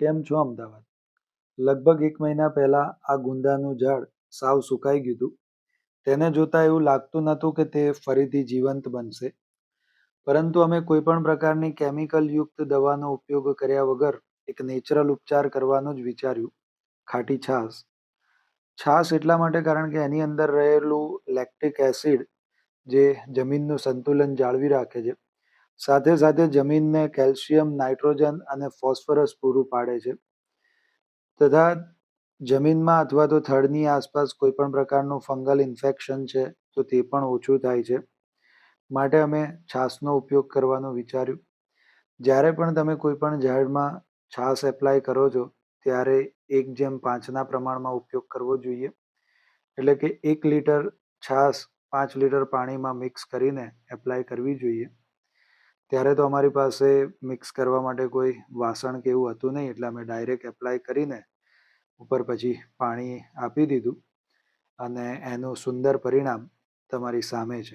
કેમ છો અમદાવાદ? લગભગ એક મહિના પહેલા આ ગુંદાનું ઝાડ સાવ સુકાઈ ગયું હતું. તેને જોતાં એવું લાગતું નહોતું કે તે ફરીથી જીવંત બનશે. પરંતુ અમે કોઈ પણ પ્રકારની કેમિકલ યુક્ત દવાનો ઉપયોગ કર્યા વગર એક નેચરલ ઉપચાર કરવાનું જ વિચાર્યું. ખાટી છાશ. છાશ એટલા માટે કારણ કે એની અંદર રહેલું લેક્ટિક એસિડ જે જમીનનું સંતુલન જાળવી રાખે છે. સાથે સાથે જમીનને કેલ્શિયમ, નાઇટ્રોજન અને ફોસ્ફરસ પૂરું પાડે છે. તથા જમીનમાં અથવા તો થડની આસપાસ કોઈ પણ પ્રકારનું ફંગલ ઇન્ફેક્શન છે, તો તે પણ ઓછું થાય છે. માટે અમે છાશનો ઉપયોગ કરવાનું વિચાર્યું. જ્યારે પણ તમે કોઈ પણ ઝાડમાં છાશ એપ્લાય કરો છો, ત્યારે એક જેમ પાંચના પ્રમાણમાં ઉપયોગ કરવો જોઈએ. એટલે કે એક લીટર છાશ પાંચ લીટર પાણીમાં મિક્સ કરીને એપ્લાય કરવી જોઈએ. ત્યારે તો અમારી પાસે મિક્સ કરવા માટે કોઈ વાસણ કે એવું હતું નહીં, એટલે અમે ડાયરેક્ટ એપ્લાય કરીને ઉપર પછી પાણી આપી દીધું. અને એનું સુંદર પરિણામ તમારી સામે છે.